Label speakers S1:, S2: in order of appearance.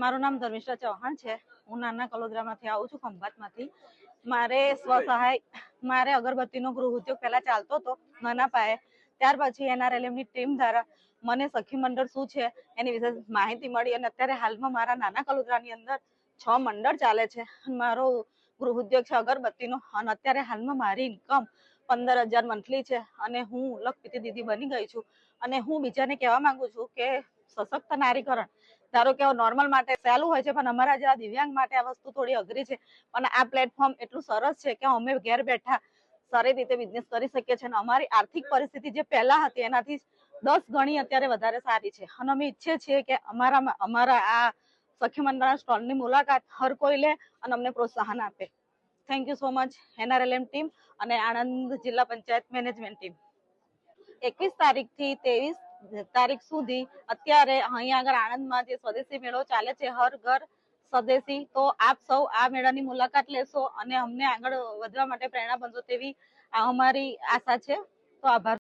S1: મારું નામ ધર્મિષ્ઠા ચૌહાણ છે. હું નાના કલોદરામાંથી આવું છું, ખંભાતમાંથી. મારે સ્વસહાય, મારે અગરબત્તીનો ગૃહ ઉદ્યોગ પહેલા ચાલતો હતો, નાના પાયે. ત્યાર પછી એનઆરએલએમની ટીમ દ્વારા મને સખી મંડળ શું છે એની વિશે માહિતી મળી અને અત્યારે હાલમાં મારા નાના કલોદરાની અંદર છ મંડળ ચાલે છે. મારો ગૃહ ઉદ્યોગ છે અગરબત્તીનો અને અત્યારે હાલમાં મારી ઇન્કમ પંદર હજાર મંથલી છે અને હું લખપીતી દીદી બની ગઈ છું. અને હું બીજાને કહેવા માંગુ છું કે સશક્ત નારીકરણ ધારો કે નોર્મલ માટે સહેલું હોય છે, પણ અમારા જેવા દિવ્યાંગ માટે આ વસ્તુ થોડી અઘરી છે. પણ આ પ્લેટફોર્મ એટલું સરસ છે કે અમે ઘેર બેઠા સારી રીતે બિઝનેસ કરી શકીએ છીએ અને અમારી આર્થિક પરિસ્થિતિ જે પહેલા હતી, એનાથી દસ ગણી અત્યારે વધારે સારી છે. અને અમે ઈચ્છીએ છીએ કે અમારા અમારા આ સખી મંડળના સ્ટોલની મુલાકાત હર કોઈ લે અને અમને પ્રોત્સાહન આપે. Thank you so much NRLM team અને આણંદ જિલ્લા પંચાયત મેનેજમેન્ટ ટીમ એકવીસ તારીખથી તેવીસ તારીખ સુધી અત્યારે અહીંયા આગળ આણંદમાં જે સ્વદેશી મેળો ચાલે છે, હર ઘર સ્વદેશી, તો આપ સૌ આ મેળાની મુલાકાત લેશો અને અમને આગળ વધવા માટે પ્રેરણા બનશો તેવી અમારી આશા છે. તો આભાર.